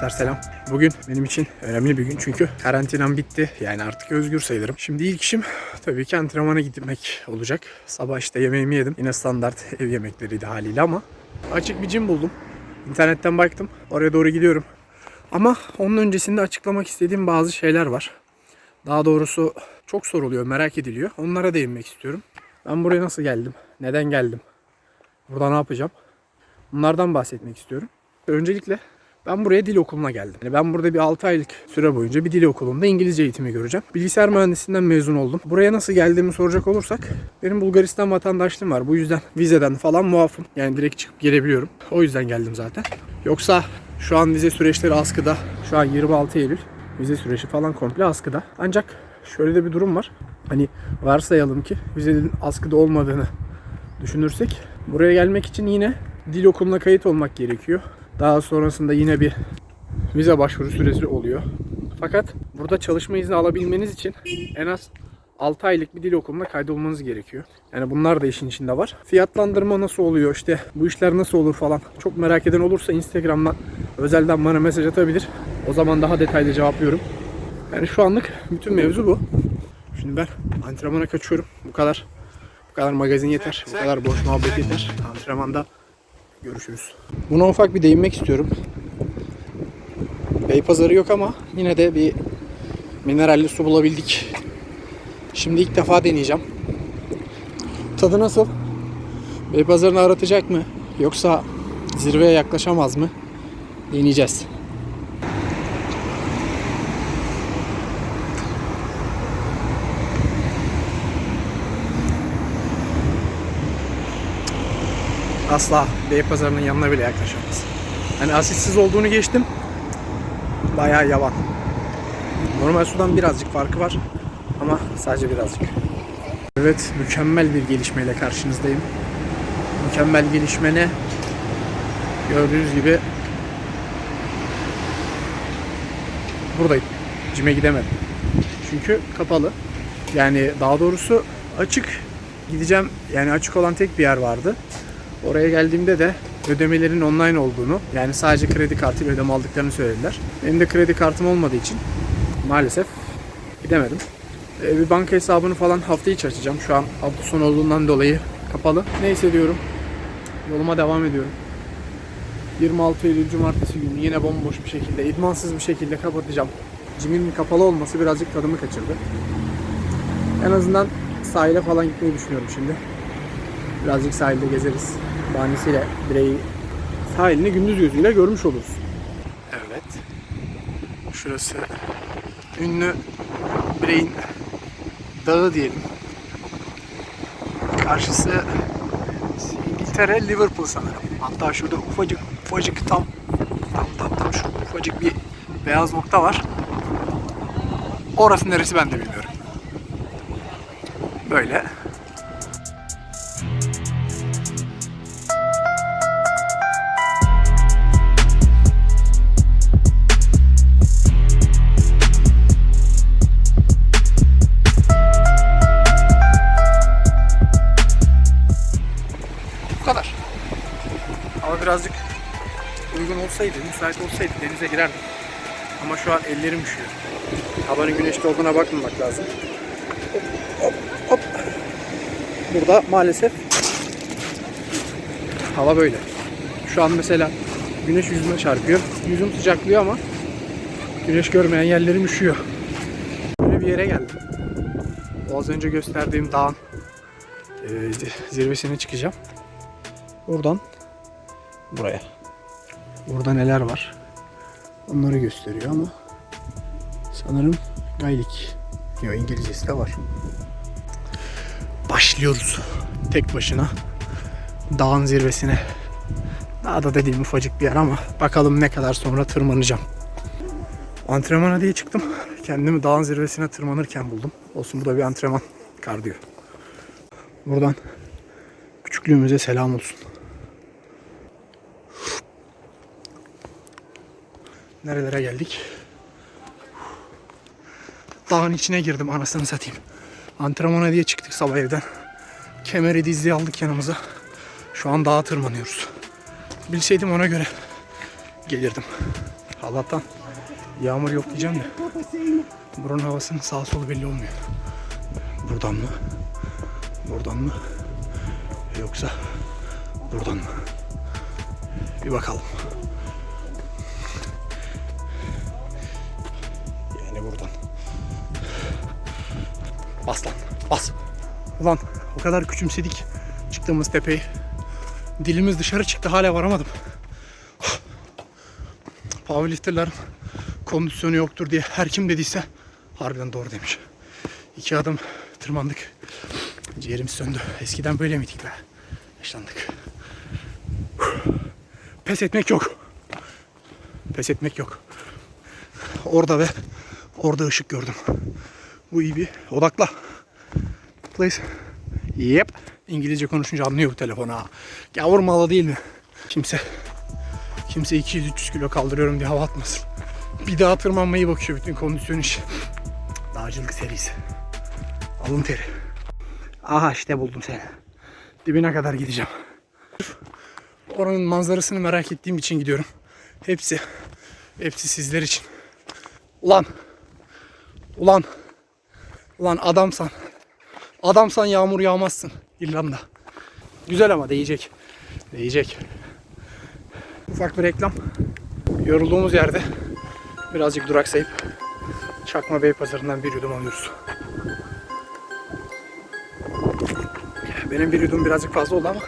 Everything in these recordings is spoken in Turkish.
Arkadaşlar selam. Bugün benim için önemli bir gün çünkü karantinam bitti. Yani artık özgür sayılırım. Şimdi ilk işim tabii ki antrenmana gitmek olacak. Sabah işte yemeğimi yedim. Yine standart ev yemekleriydi haliyle ama açık bir gym buldum. İnternetten baktım. Oraya doğru gidiyorum. Ama onun öncesinde açıklamak istediğim bazı şeyler var. Daha doğrusu çok soruluyor, merak ediliyor. Onlara değinmek istiyorum. Ben buraya nasıl geldim? Neden geldim? Burada ne yapacağım? Bunlardan bahsetmek istiyorum. Öncelikle ben buraya dil okuluna geldim. Yani ben burada bir 6 aylık süre boyunca bir dil okulunda İngilizce eğitimi göreceğim. Bilgisayar mühendisliğinden mezun oldum. Buraya nasıl geldiğimi soracak olursak benim Bulgaristan vatandaşlığım var. Bu yüzden vizeden falan muafım. Yani direkt çıkıp gelebiliyorum. O yüzden geldim zaten. Yoksa şu an vize süreçleri askıda. Şu an 26 Eylül. Vize süreci falan komple askıda. Ancak şöyle de bir durum var. Hani varsayalım ki vizenin askıda olmadığını düşünürsek buraya gelmek için yine dil okuluna kayıt olmak gerekiyor. Daha sonrasında yine bir vize başvuru süresi oluyor. Fakat burada çalışma izni alabilmeniz için en az 6 aylık bir dil okuluna kaydolmanız gerekiyor. Yani bunlar da işin içinde var. Fiyatlandırma nasıl oluyor işte bu işler nasıl olur falan. Çok merak eden olursa Instagram'dan özelden bana mesaj atabilir. O zaman daha detaylı cevaplıyorum. Yani şu anlık bütün mevzu bu. Şimdi ben antrenmana kaçıyorum. Bu kadar. Bu kadar magazin yeter. Bu kadar boş muhabbet yeter. Antrenmanda görüşürüz. Buna ufak bir değinmek istiyorum. Beypazarı yok ama yine de bir mineralli su bulabildik. Şimdi ilk defa deneyeceğim. Tadı nasıl? Beypazarı'nı aratacak mı? Yoksa zirveye yaklaşamaz mı? Deneyeceğiz. Asla Beypazarı'nın yanına bile yaklaşamaz. Hani asitsiz olduğunu geçtim. Bayağı yavan. Normal sudan birazcık farkı var. Ama sadece birazcık. Evet mükemmel bir gelişmeyle karşınızdayım. Mükemmel gelişme ne? Gördüğünüz gibi buradayım. Cime gidemedim. Çünkü kapalı. Yani daha doğrusu açık gideceğim. Yani açık olan tek bir yer vardı. Oraya geldiğimde de ödemelerin online olduğunu yani sadece kredi kartıyla ödeme aldıklarını söylediler. Benim de kredi kartım olmadığı için maalesef gidemedim. Ee, bir banka hesabını falan hafta içi açacağım. Şu an hafta sonu olduğundan dolayı kapalı. Neyse diyorum. Yoluma devam ediyorum. 26 Eylül Cumartesi günü yine bomboş bir şekilde, idmansız bir şekilde kapatacağım. Cimin kapalı olması birazcık tadımı kaçırdı. En azından sahile falan gitmeyi düşünüyorum şimdi. Birazcık sahilde gezeriz. Bahanesiyle bireyi sahilini gündüz gözüyle görmüş oluruz. Evet. Şurası ünlü bireyin dağı diyelim. Karşısı İngiltere, Liverpool sanırım. Hatta şurada ufacık ufacık tam tam tam tam şu ufacık bir beyaz nokta var. Orası neresi ben de bilmiyorum. Böyle birazcık uygun olsaydı, müsait olsaydı denize girerdim. Ama şu an ellerim üşüyor. Havanın güneşli olduğuna bakmamak lazım. Hop, hop, hop. Burada maalesef hava böyle. Şu an mesela güneş yüzüme çarpıyor. Yüzüm sıcaklıyor ama güneş görmeyen yerlerim üşüyor. Böyle bir yere geldim. Az önce gösterdiğim dağın e, zirvesine çıkacağım. Buradan buraya. Burada neler var? Onları gösteriyor ama sanırım Gaylik. Yok İngilizcesi de var. Başlıyoruz. Tek başına dağın zirvesine. Dağda dediğim ufacık bir yer ama bakalım ne kadar sonra tırmanacağım. Antrenmana diye çıktım. Kendimi dağın zirvesine tırmanırken buldum. Olsun bu da bir antrenman. Kardiyo. Buradan küçüklüğümüze selam olsun. Nerelere geldik? Dağın içine girdim anasını satayım. Antrenmana diye çıktık sabah evden. Kemeri dizliği aldık yanımıza. Şu an dağa tırmanıyoruz. Bilseydim ona göre gelirdim. Allah'tan yağmur yok diyeceğim de. Buranın havasının sağ solu belli olmuyor. Buradan mı? Buradan mı? Yoksa buradan mı? Bir bakalım. Bas lan. Bas. Ulan o kadar küçümsedik çıktığımız tepeyi. Dilimiz dışarı çıktı hala varamadım. Powerlifterların kondisyonu yoktur diye her kim dediyse harbiden doğru demiş. İki adım tırmandık. Ciğerimiz söndü. Eskiden böyle miydik be? Yaşlandık. Pes etmek yok. Pes etmek yok. Orada ve orada ışık gördüm. Bu iyi bir odakla. Please. Yep. İngilizce konuşunca anlıyor bu telefon ha. Gavur malı değil mi? Kimse kimse 200-300 kilo kaldırıyorum diye hava atmasın. Bir daha tırmanmayı bakıyor bütün kondisyon işi. Dağcılık serisi. Alın teri. Aha işte buldum seni. Dibine kadar gideceğim. Oranın manzarasını merak ettiğim için gidiyorum. Hepsi, hepsi sizler için. Ulan, ulan, ulan adamsan, adamsan yağmur yağmazsın İrlanda. Güzel ama değecek, değecek. Ufak bir reklam. Yorulduğumuz yerde birazcık duraksayıp Çakma Bey pazarından bir yudum alıyoruz. Benim bir yudum birazcık fazla oldu ama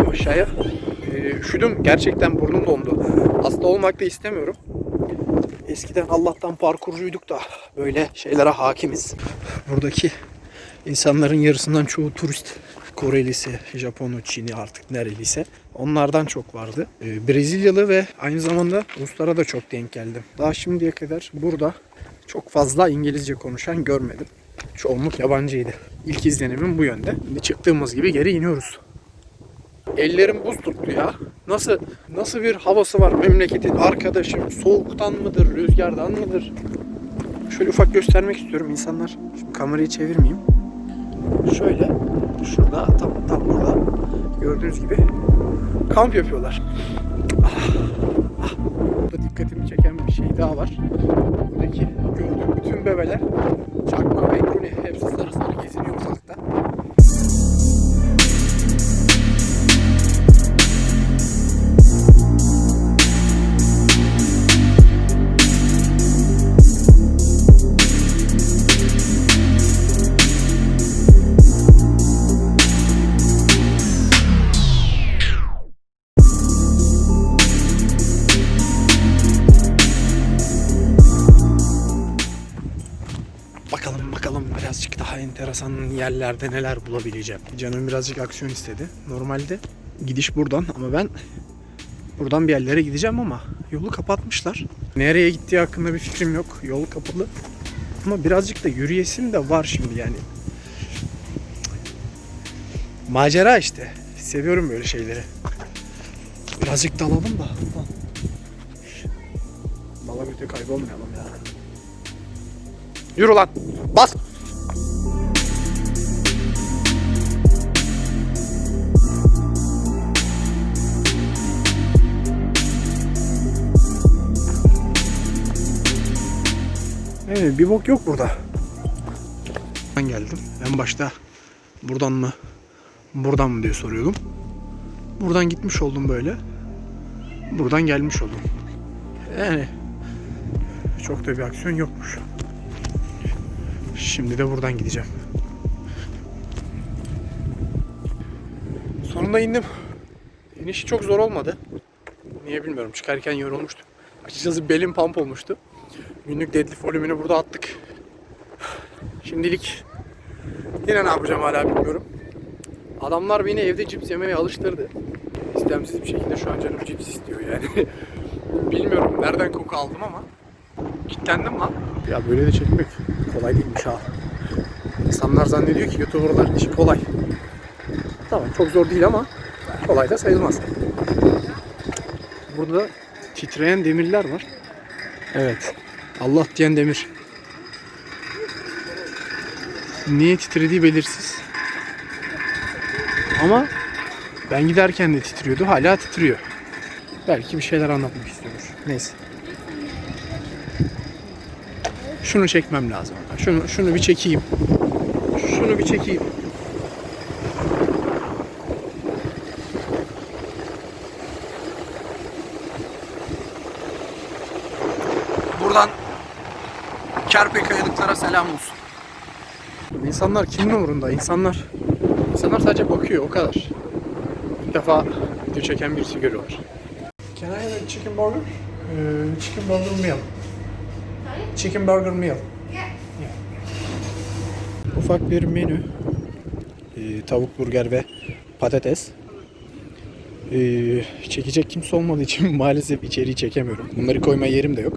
İniyorum aşağıya. Ee, üşüdüm. Gerçekten burnum dondu. Hasta olmak da istemiyorum. Eskiden Allah'tan parkurcuyduk da böyle şeylere hakimiz. Buradaki insanların yarısından çoğu turist. Korelisi, Japonu, Çin'i artık nereliyse. Onlardan çok vardı. Ee, Brezilyalı ve aynı zamanda Ruslara da çok denk geldim. Daha şimdiye kadar burada çok fazla İngilizce konuşan görmedim. Çoğunluk yabancıydı. İlk izlenimim bu yönde. Şimdi çıktığımız gibi geri iniyoruz. Ellerim buz tuttu ya. Nasıl nasıl bir havası var memleketin arkadaşım? Soğuktan mıdır, rüzgardan mıdır? Şöyle ufak göstermek istiyorum insanlar. Şimdi kamerayı çevirmeyeyim. Şöyle şurada tam tam burada gördüğünüz gibi kamp yapıyorlar. Ah, ah. Burada dikkatimi çeken bir şey daha var. Buradaki gördüğüm bütün bebeler çakma ve hepsi sarı sarı geziniyor ufakta. Daha enteresan yerlerde neler bulabileceğim. Canım birazcık aksiyon istedi. Normalde gidiş buradan ama ben buradan bir yerlere gideceğim ama yolu kapatmışlar. Nereye gittiği hakkında bir fikrim yok. Yol kapalı. Ama birazcık da yürüyesim de var şimdi yani. Macera işte. Seviyorum böyle şeyleri. Birazcık dalalım da. Dala götü kaybolmayalım ya. Yürü lan. Bas. Evet bir bok yok burada. Ben geldim. En başta buradan mı buradan mı diye soruyordum. Buradan gitmiş oldum böyle. Buradan gelmiş oldum. Yani çok da bir aksiyon yokmuş. Şimdi de buradan gideceğim. Sonunda indim. İnişi çok zor olmadı. Niye bilmiyorum. Çıkarken yorulmuştum. Açıkçası belim pump olmuştu. Günlük deadlift volümünü burada attık. Şimdilik yine ne yapacağım hala bilmiyorum. Adamlar beni evde cips yemeye alıştırdı. İstemsiz bir şekilde şu an canım cips istiyor yani. bilmiyorum nereden koku aldım ama kitlendim lan. Ya böyle de çekmek kolay değilmiş ha. İnsanlar zannediyor ki YouTuber'ların işi kolay. Tamam çok zor değil ama kolay da sayılmaz. Burada titreyen demirler var. Evet. Allah diyen demir. Niye titrediği belirsiz. Ama ben giderken de titriyordu. Hala titriyor. Belki bir şeyler anlatmak istiyordur. Neyse. Şunu çekmem lazım. Şunu şunu bir çekeyim. Şunu bir çekeyim. Buradan Kerpe kayalıklara selam olsun. İnsanlar kimin umurunda? İnsanlar insanlar sadece bakıyor o kadar. İlk defa video çeken birisi görüyorlar. Can I have a chicken burger? Uh, chicken burger meal. Chicken burger meal. Ufak bir menü. Ee, tavuk burger ve patates. Ee, çekecek kimse olmadığı için maalesef içeriği çekemiyorum. Bunları koymaya yerim de yok.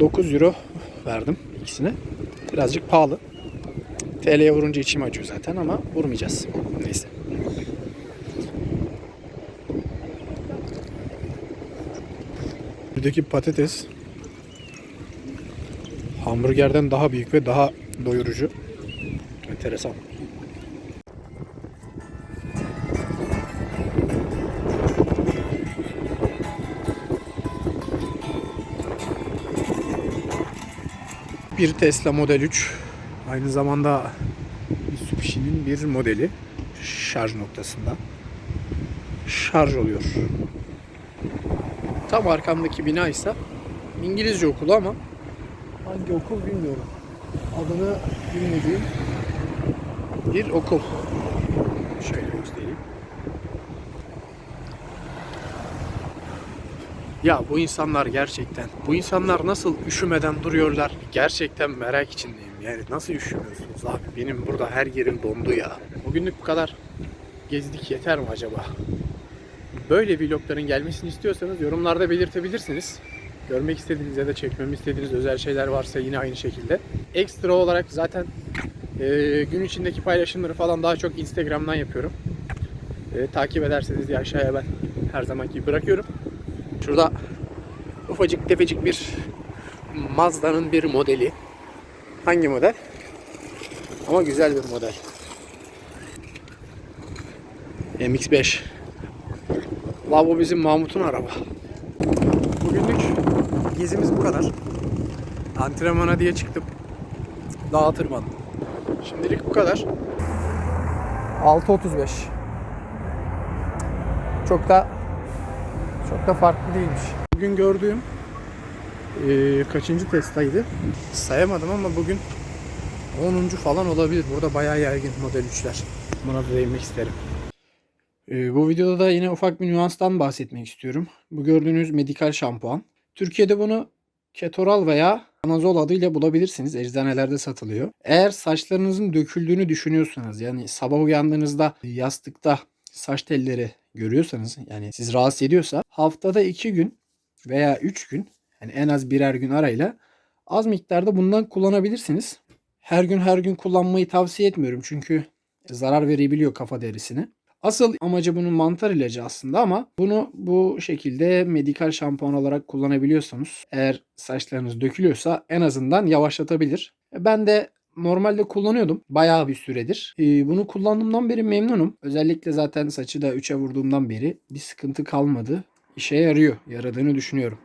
9 euro verdim ikisine. Birazcık pahalı. TL'ye vurunca içim acıyor zaten ama vurmayacağız. Neyse. Buradaki patates hamburgerden daha büyük ve daha doyurucu. Enteresan. Bir Tesla Model 3. Aynı zamanda Mitsubishi'nin bir modeli. Şarj noktasında. Şarj oluyor. Tam arkamdaki bina ise İngilizce okulu ama hangi okul bilmiyorum. Adını bilmediğim bir okul. Şöyle göstereyim. Ya bu insanlar gerçekten, bu insanlar nasıl üşümeden duruyorlar gerçekten merak içindeyim. Yani nasıl üşümüyorsunuz abi? Benim burada her yerim dondu ya. Bugünlük bu kadar gezdik yeter mi acaba? Böyle vlogların gelmesini istiyorsanız yorumlarda belirtebilirsiniz. Görmek istediğiniz ya da çekmemi istediğiniz özel şeyler varsa yine aynı şekilde. Ekstra olarak zaten e, gün içindeki paylaşımları falan daha çok Instagram'dan yapıyorum. E, takip ederseniz diye aşağıya ben her zamanki bırakıyorum. Şurada ufacık tefecik bir Mazda'nın bir modeli. Hangi model? Ama güzel bir model. MX-5. La bu bizim Mahmut'un araba. Bugünlük gezimiz bu kadar. Antrenmana diye çıktım. Dağa tırmandım. Şimdilik bu kadar. 6.35. Çok da da farklı değilmiş. Bugün gördüğüm eee, kaçıncı testaydı? Sayamadım ama bugün 10. falan olabilir. Burada bayağı yaygın Model 3'ler. Buna da değinmek isterim. Ee, bu videoda da yine ufak bir nüanstan bahsetmek istiyorum. Bu gördüğünüz medikal şampuan. Türkiye'de bunu Ketoral veya Anazol adıyla bulabilirsiniz. Eczanelerde satılıyor. Eğer saçlarınızın döküldüğünü düşünüyorsanız yani sabah uyandığınızda yastıkta saç telleri görüyorsanız yani siz rahatsız ediyorsa haftada 2 gün veya 3 gün yani en az birer gün arayla az miktarda bundan kullanabilirsiniz. Her gün her gün kullanmayı tavsiye etmiyorum çünkü zarar verebiliyor kafa derisine. Asıl amacı bunun mantar ilacı aslında ama bunu bu şekilde medikal şampuan olarak kullanabiliyorsanız eğer saçlarınız dökülüyorsa en azından yavaşlatabilir. Ben de normalde kullanıyordum bayağı bir süredir. Ee, bunu kullandığımdan beri memnunum. Özellikle zaten saçı da 3'e vurduğumdan beri bir sıkıntı kalmadı. İşe yarıyor, yaradığını düşünüyorum.